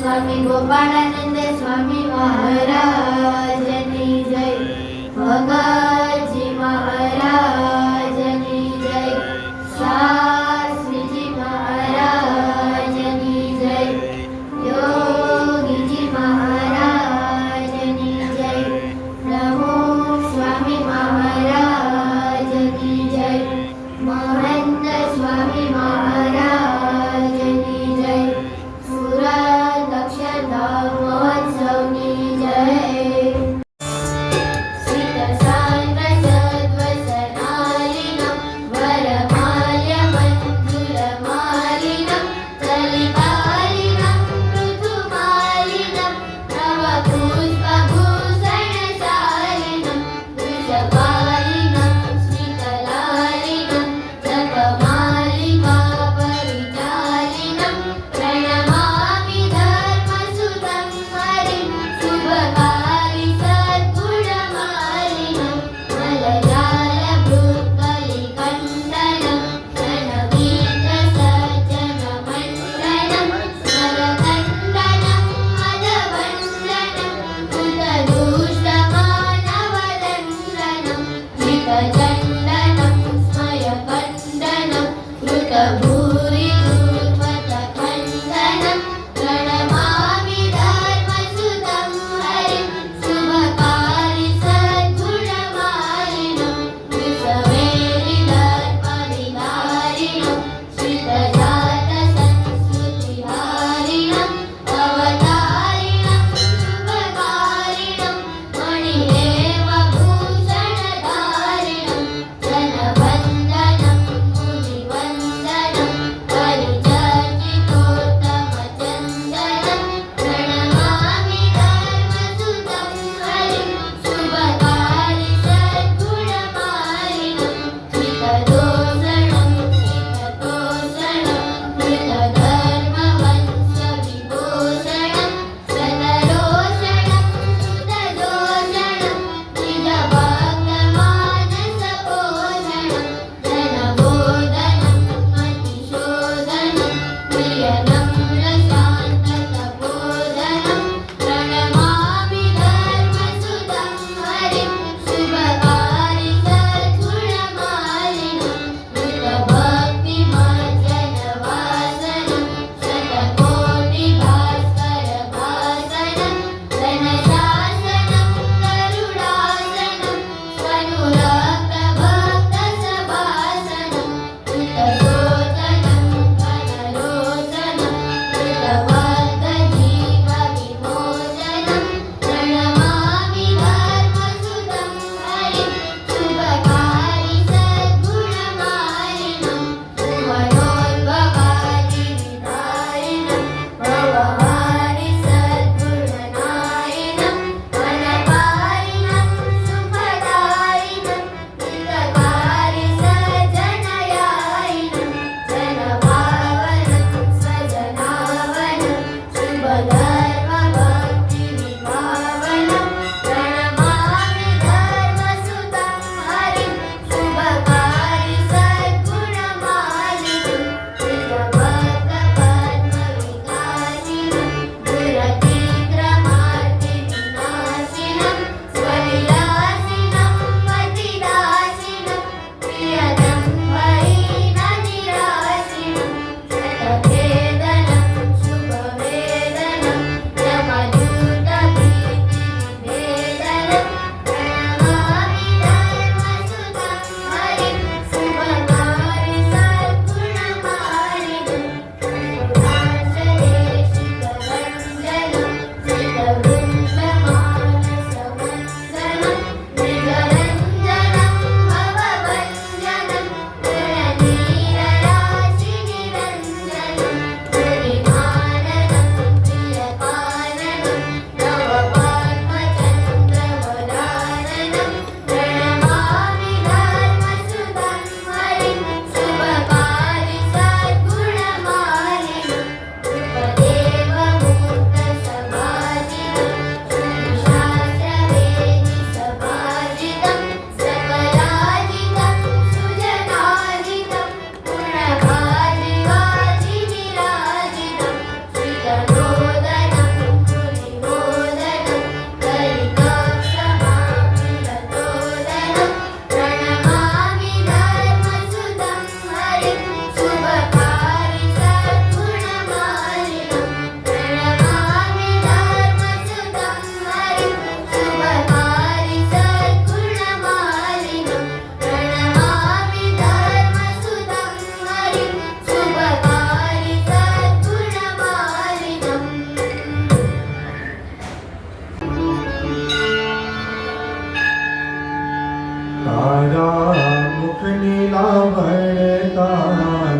સ્વામી ગોપાળાનંદ સ્વામી મહારાજની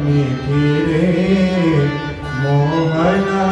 আমি ফিরে মোহনা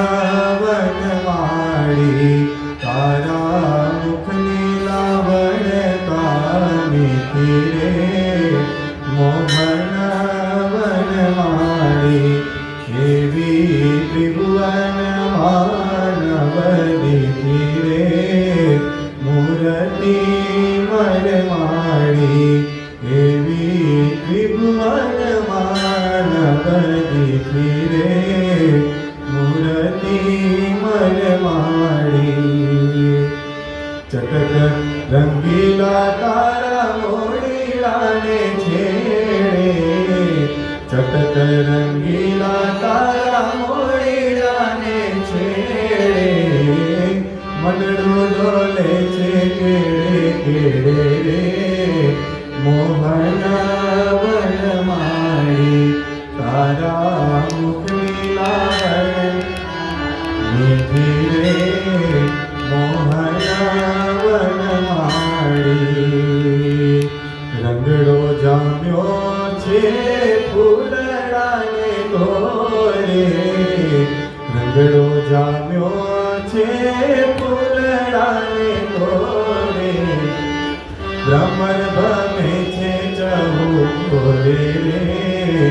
ચહુરે રે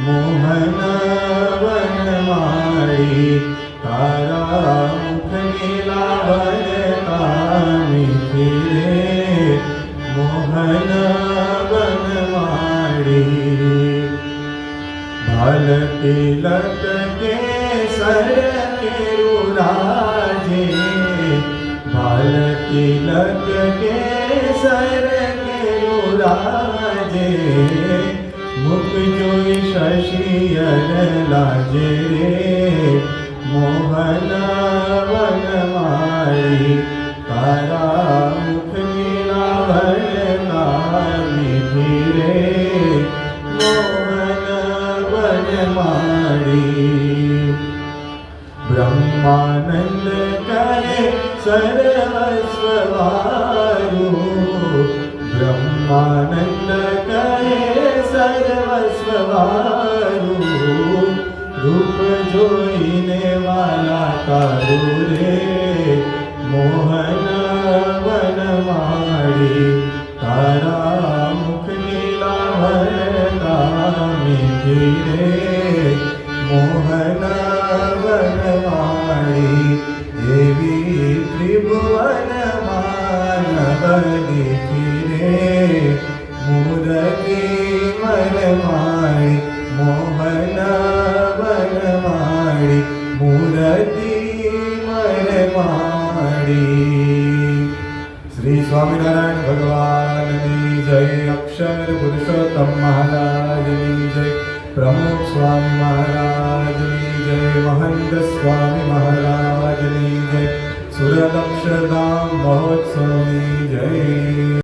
મોહન વનમાળી તારા મુખની કામી રે મોહન વનમાળી ભાલ તિલક કે સર કે રાજે ભાલ તિલક કે સર કે રાજે ज मोहनारी कारणा भे मोहन वरमारी ब्रह्मानन्द करे सर्वस्वभा સર્વસ્વવાયું રૂપ જોઈને વાલા તારું રે. મોહન વનમાળી તારા મુખની લાવણ કામી રે. મોહન વનમાળી દેવી ત્રિભુવન માનવદી રે